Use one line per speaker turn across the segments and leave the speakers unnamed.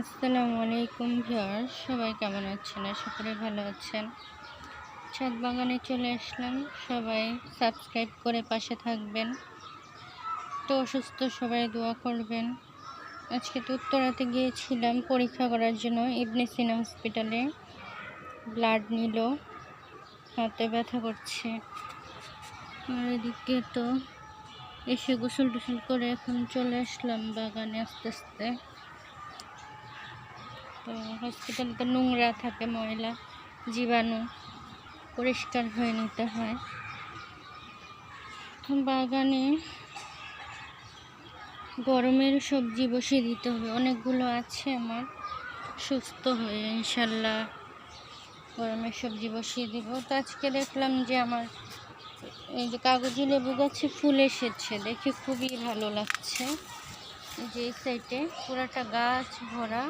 আসসালামু আলাইকুম ভিউয়ার সবাই কেমন আছেন? আশা করি ভালো আছেন। ছাদ বাগানে চলে আসলাম। সবাই সাবস্ক্রাইব করে পাশে থাকবেন। তো অসুস্থ সবাই দোয়া করবেন। আজকে তো উত্তরাতে গিয়েছিলাম পরীক্ষা করার জন্য, ইবনে সিনা হসপিটালে। ব্লাড নিল, হাতে ব্যথা করছে। আর এদিকে তো এসে গোসল টোসল করে এখন চলে আসলাম বাগানে আস্তে আস্তে। তো হসপিটালে তো নোংরা থাকে ময়লা, জীবাণু, পরিষ্কার হয়ে নিতে হয়। বাগানে গরমের সবজি বসিয়ে দিতে হবে। অনেকগুলো আছে আমার। সুস্থ হয়ে ইনশাল্লাহ গরমের সবজি বসিয়ে দিব। তো আজকে দেখলাম যে আমার এই যে কাগজি লেবু গাছে ফুল এসেছে। দেখে খুবই ভালো লাগছে। যে এই সাইডে পুরাটা গাছ ভরা।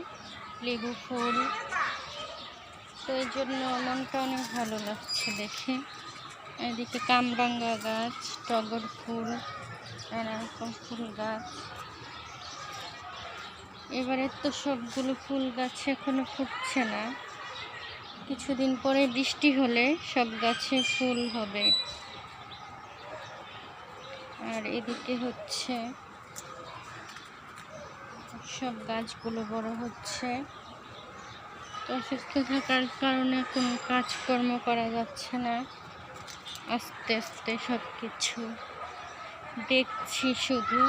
লেবু ফুল। তো এই জন্য মনটা অনেক ভালো লাগছে দেখে। এদিকে কামরাঙ্গা গাছ, টগর ফুল নানা ফুল গাছ। এবারে তো সবগুলো ফুল গাছ এখনও ফুটছে না। কিছুদিন পরে বৃষ্টি হলে সব গাছে ফুল হবে। আর এদিকে হচ্ছে সব গাছগুলো বড় হচ্ছে। তো অসুস্থ থাকার কারণে কোনো কাজকর্ম করা যাচ্ছে না। আস্তে আস্তে সব কিছু দেখছি শুধু।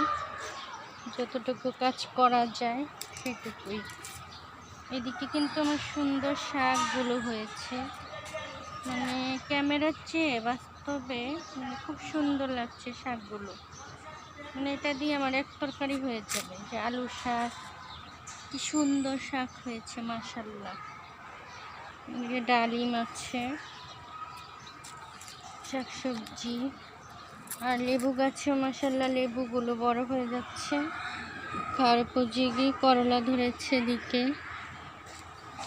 যতটুকু কাজ করা যায় সেটুকুই। এদিকে কিন্তু আমার সুন্দর শাকগুলো হয়েছে। মানে ক্যামেরার চেয়ে বাস্তবে মানে খুব সুন্দর লাগছে শাকগুলো। মানে এটা দিয়ে আমার এক তরকারি হয়ে যাবে যে আলু শাক। কি সুন্দর শাক হয়েছে মাসাল্লাহ ডালিম আছে, শাকসবজি, আর লেবু গাছে মাসাল্লাহ লেবুগুলো বড় হয়ে যাচ্ছে। খাওয়ার উপযোগী করলা ধরেছে দিকে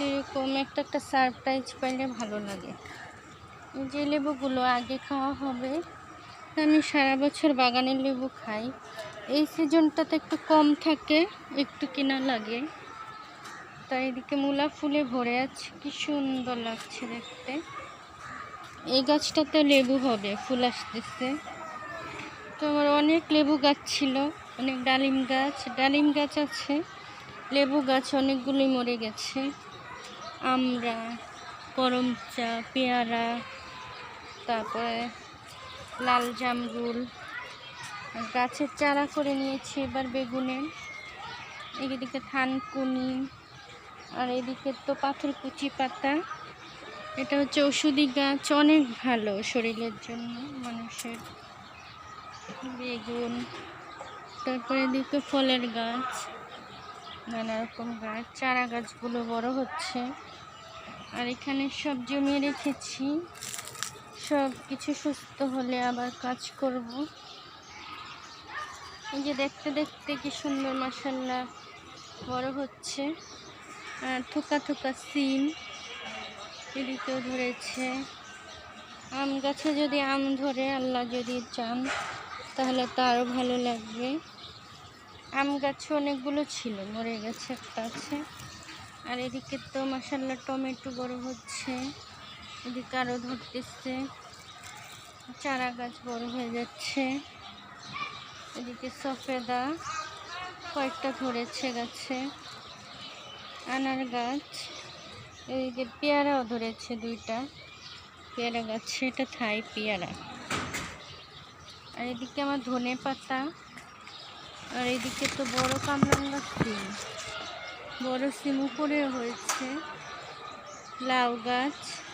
এরকম একটা একটা সারপ্রাইজ পাইলে ভালো লাগে। যে লেবুগুলো আগে খাওয়া হবে। আমি সারা বছর বাগানের লেবু খাই। এই সিজনটাতে একটু কম থাকে, একটু কেনা লাগে। তাই এদিকে মূলা ফুলে ভরে আছে, কি সুন্দর লাগছে দেখতে। এই গাছটাতে লেবু হবে, ফুল আসতেছে। তো আমার অনেক লেবু গাছ ছিল, অনেক ডালিম গাছ। ডালিম গাছ আছে, লেবু গাছ অনেকগুলোই মরে গেছে। আমরা, করমচা, পেয়ারা, তারপরে লাল জামরুল। গাছের চারা করে নিয়েছি এবার বেগুনের। এদিকে থানকুনি আর এদিকে তো পাথর কুচি পাতা। এটা হচ্ছে ওষুধি গাছ, অনেক ভালো শরীরের জন্য মানুষের। বেগুন, তারপরে এদিকে ফলের গাছ, নানা রকম গাছ, চারা গাছগুলো বড় হচ্ছে। আর এখানে সব জমিয়ে রেখেছি। সব কিছু সুস্থ হলে আবার কাজ করব। এই যে দেখতে দেখতে কি সুন্দর মাসাল্লাহ বড় হচ্ছে। আর থোকা থোকা সিম এদিকেও ধরেছে। আম গাছে যদি আম ধরে, আল্লাহ যদি চান, তাহলে তো আরও ভালো লাগবে। আম গাছে অনেকগুলো ছিল, মরে গেছে একটা আছে। আর এদিকে তো মাসাল্লাহ টমেটো বড় হচ্ছে। এদিকে আরও ধরতেছে। চারা গাছ বড় হয়ে যাচ্ছে। এদিকে সফেদা কয়েকটা ধরেছে গাছে। আনার গাছ। এদিকে পেয়ারাও ধরেছে দুইটা। পেয়ারা গাছে, এটা থাই পেয়ারা। আর এদিকে আমার ধনে পাতা। আর এদিকে তো বড় কামরাঙ্গা সিম বড় সিম উপরে হয়েছে। লাউ গাছ।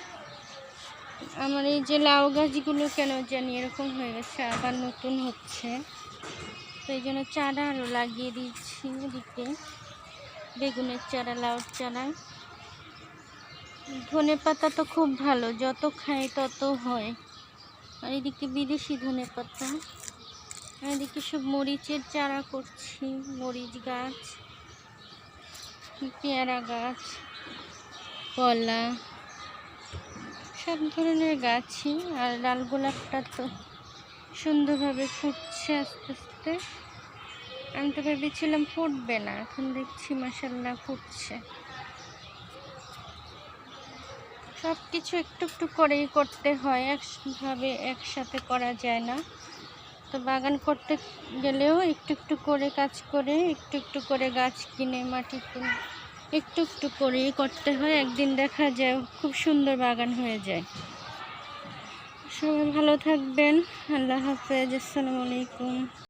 আমার এই যে লাউ গাছগুলো কেন জানি এরকম হয়ে গেছে, আবার নতুন হচ্ছে। তো এই জন্য চারা আরও লাগিয়ে দিচ্ছি এদিকে, বেগুনের চারা, লাউর চারা। ধনে পাতা তো খুব ভালো, যত খাই তত হয়। আর এদিকে বিদেশি ধনে পাতা। আর এদিকে সব মরিচের চারা করছি, মরিচ গাছ, পেয়ারা গাছ, কলা। সব ধরনের গাছই আর লাল গোলাপটা তো সুন্দরভাবে ফুটছে আস্তে আস্তে। আমি তো ভেবেছিলাম ফুটবে না, এখন দেখছি মাসাল্লাহ ফুটছে। সব কিছু একটু একটু করেই করতে হয়, একভাবে একসাথে করা যায় না। তো বাগান করতে গেলেও একটু একটু করে কাজ করে, একটু একটু করে গাছ কিনে, মাটি কিনে। একটু একটু করেই করতে হয়। একদিন দেখা যায় খুব সুন্দর বাগান হয়ে যায়। সবাই ভালো থাকবেন। আল্লাহ হাফেজ। আসসালামু আলাইকুম।